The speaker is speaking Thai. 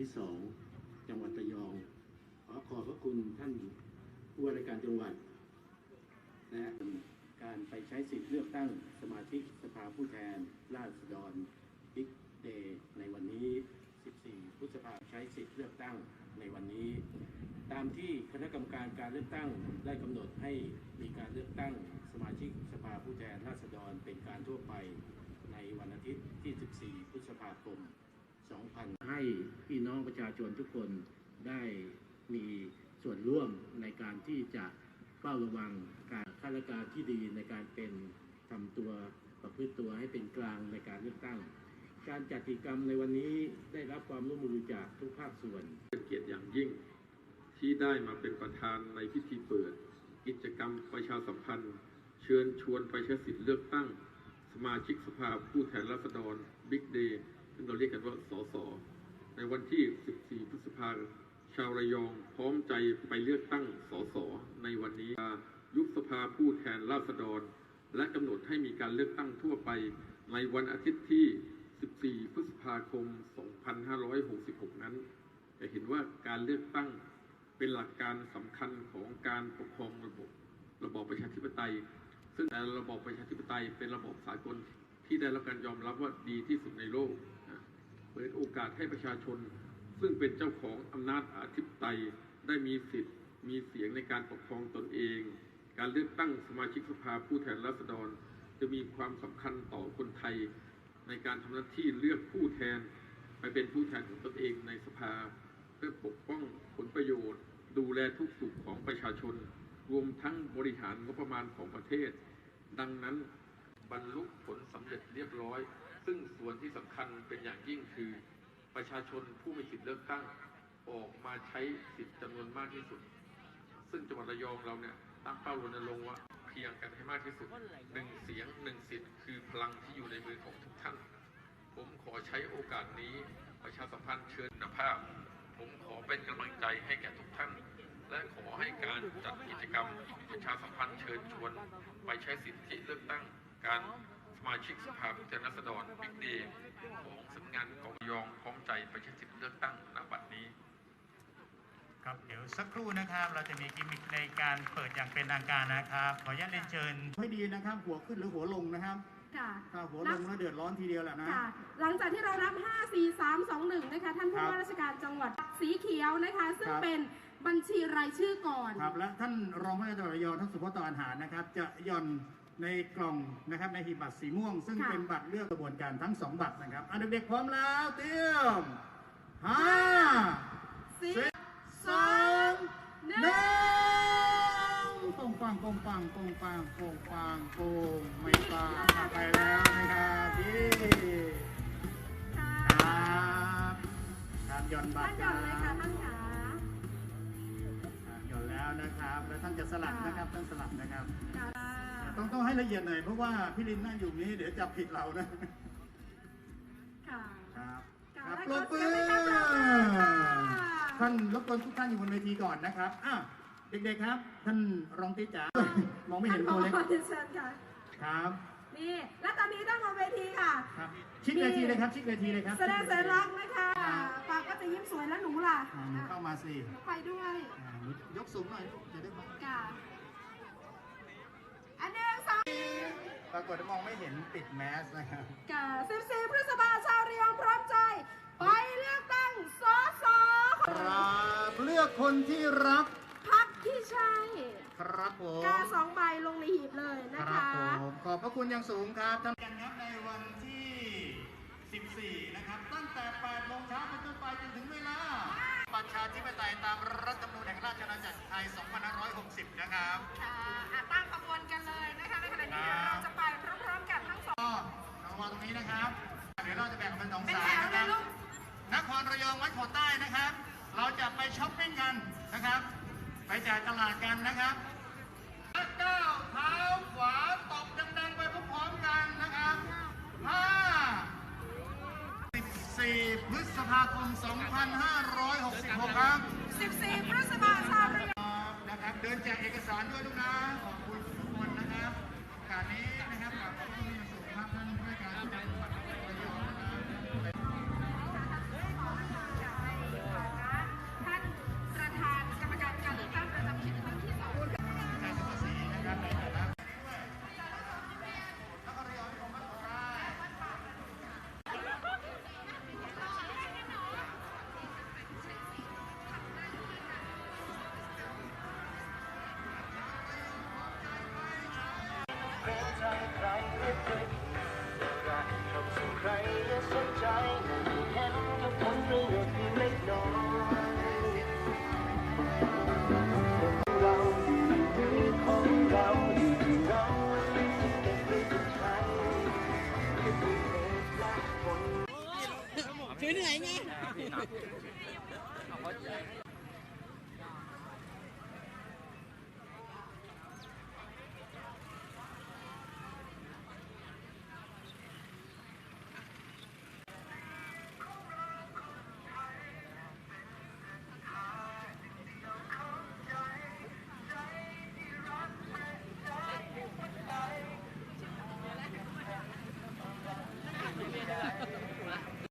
ที่สองจังหวัดระยอง ขอขอบพระคุณท่านผู้ว่าราชการจังหวัดและการไปใช้สิทธิ์เลือกตั้งสมาชิกสภาผู้แทน ราษฎรบิ๊กเดย์ในวันนี้ 14 พฤษภาใช้สิทธิ์เลือกตั้งในวันนี้ ตามที่คณะกรรมการการเลือกตั้งได้กำหนดให้มีการเลือกตั้งสมาชิกสภาผู้แทนราษฎรเป็นการทั่วไปในวันอาทิตย์ที่ 14 พฤษภาคม 2000 ให้พี่น้องประชาชนทุกคนได้มีส่วนร่วมในการที่จะเฝ้าระวังการข้าราชการที่ดีในการเป็นทำตัวประพฤติตัวให้เป็นกลางในการเลือกตั้ง การจัดกิจกรรมในวันนี้ได้รับความร่วมมือจากทุกภาคส่วนเป็นเกียรติอย่างยิ่งที่ได้มาเป็นประธานในพิธีเปิด กิจกรรมประชาสัมพันธ์ เชิญชวนไปใช้สิทธิเลือกตั้ง สมาชิกสภาผู้แทนราษฎรบิ๊กเดย์ เราเรียกกันว่าสส ในวันที่ 14 พฤษภาคมชาวระยองพร้อมใจไปเลือกตั้งสส ในวันนี้ยุบสภาผู้แทนราษฎร และกำหนดให้มีการเลือกตั้งทั่วไปในวันอาทิตย์ที่ 14 พฤษภาคม 2566 นั้น จะเห็นว่าการเลือกตั้งเป็นหลักการสำคัญของการปกครองระบบระบอบประชาธิปไตย ซึ่งแต่ระบอบประชาธิปไตยเป็นระบบสากลที่ได้รับการยอมรับว่าดีที่สุดในโลก เปิดโอกาสให้ประชาชน ซึ่งเป็นเจ้าของอำนาจอธิปไตยได้มีสิทธิ์ มีเสียงในการปกครองตนเอง การเลือกตั้งสมาชิกสภาผู้แทนราษฎร จะมีความสำคัญต่อคนไทย ในการทำหน้าที่เลือกผู้แทน ไปเป็นผู้แทนของตนเองในสภา เพื่อปกป้องผลประโยชน์ ดูแลทุกสุขของประชาชน รวมทั้งบริหารงบประมาณของประเทศ ดังนั้นบรรลุผลสำเร็จเรียบร้อย ซึ่งส่วนที่สำคัญเป็นอย่างยิ่งคือประชาชนผู้มีสิทธิเลือกตั้งออกมาใช้สิทธิจำนวนมากที่สุด ซึ่งจังหวัดระยองเราเนี่ยตั้งเป้ารณรงค์ว่าเพียงกันให้มากที่สุดหนึ่งเสียงหนึ่งสิทธิ์คือพลังที่อยู่ในมือของทุกท่าน ผมขอใช้โอกาสนี้ประชาสัมพันธ์เชิญคุณภาพ ผมขอเป็นกำลังใจให้แก่ทุกท่าน และขอให้การจัดกิจกรรมประชาสัมพันธ์เชิญชวน ไปใช้สิทธิเลือกตั้งการ สมาชิกสภาผู้แทนราษฎรบิ๊กเดย์ของสำนักงานกองยองพร้อมใจไปใช้สิทธิเลือกตั้งณบัดนี้ ครับเดี๋ยวสักครู่นะครับ เราจะมีกิมมิคในการเปิดอย่างเป็นทางการนะครับ ขออนุญาตเรียนเชิญให้ดีนะครับ หัวขึ้นหรือหัวลงนะครับค่ะ ถ้าหัวลงแล้วเดือดร้อนทีเดียวแหละนะ ค่ะ หลังจากที่เรารับ 5 4 3 2 1 นะคะ ท่านผู้ครับว่าราชการจังหวัดสีเขียวนะคะ ซึ่งครับ เป็นบัญชีรายชื่อก่อน ครับและท่านรองผู้ว่าจังหวัดระยองท่านสุพจน์ตอนหารนะครับ จะหย่อน ในกล่องนะครับในหีบบัตรสีม่วง ซึ่งค่ะ เป็นบัตรเลือกกระบวนการทั้งสองบัตรนะครับอะเด็กๆพร้อมแล้วเตรียมห้าสี่สี่สองหนึ่งหนึ่ง ปงปังปงปังปงปังปงปังปงไม่ปาผ่านไปแล้วนะครับเย้ค่ะครับครับหย่อนบัท่าตนรหย่อนเลยคค่ะรับท่านขาอะหย่อนแล้วนะครับ แล้วท่านจะสลับนะครับท่านสลับนะครับ ค่ะ ต้องต้องให้ละเอียดหน่อยเพราะว่าพี่ลินนั่งอยู่นี้เดี๋ยวจับผิดเรานะ ค่ะครับค่ะครับและปรบมืขอเสียงให้อท่านปรบมือค่ะท่านรบกวนทุกท่านอยู่บนเวทีก่อนนะครับอะเด็กๆครับ ท่านรองติ๊จ๋ามองไม่เห็นตัวเล็กท่านผอเชิญค่ะครับนี่และตอนนี้ต้องบนเวทีค่ะครับชิดเวทีเลยครับ ชิดเวทีเลยครับ แสดงสัญลักษณ์นะคะปากก็จะยิ้มสวยแล้วหนูล่ะอ่าหนูเข้ามาสิหนูไปด้วยอ่าหนูยกสูงหน่อยลูกจะได้มองค่ะ อันหนึ่งสอง ปรากฏว่ามองไม่เห็นปิดแมสนะครับ กา14พฤษภาชาวเรียงพร้อมใจ ไปเลือกตั้งสสครับเลือกคนที่รักพักที่ใช่ครับผมกาสองใบลงในหีบเลยนะครัคะ บผมขอบพระคุณอย่างสูงครับท่านกันครับในวันที่ 14 นะครับ ตั้งแต่8โมงเช้าเป็นต้นไปจนถึงเวลาประชาธิปไตยตามรัฐธรรมนูญแห่งราชอาณาจักรไทย 2560 นะครับ ค่ะอะตั้งขบวนกันเลยนะคะในขณะนี้ครับเราจะไปพร้อมๆกันทั้งสอง ก็ระวังตรงนี้นะครับ เดี๋ยวเราจะแบ่งเป็นสองเป็นสาแถยวนะคเลรัยบลูก นครระยองวัดโขดใต้นะครับ เราจะไปช้อปปิ้งกันนะครับ ไปจ่ายตลาดกันนะครับและก้าวเท้าขวาตบดังๆไปพร้อมๆกันนะครับห้า 14 พฤษภาคม 2566 ครับ 14พฤษภาชาวเรียงครับนะครับ เดินแจกเอกสารด้วยลูกนะ เหนื่อยไง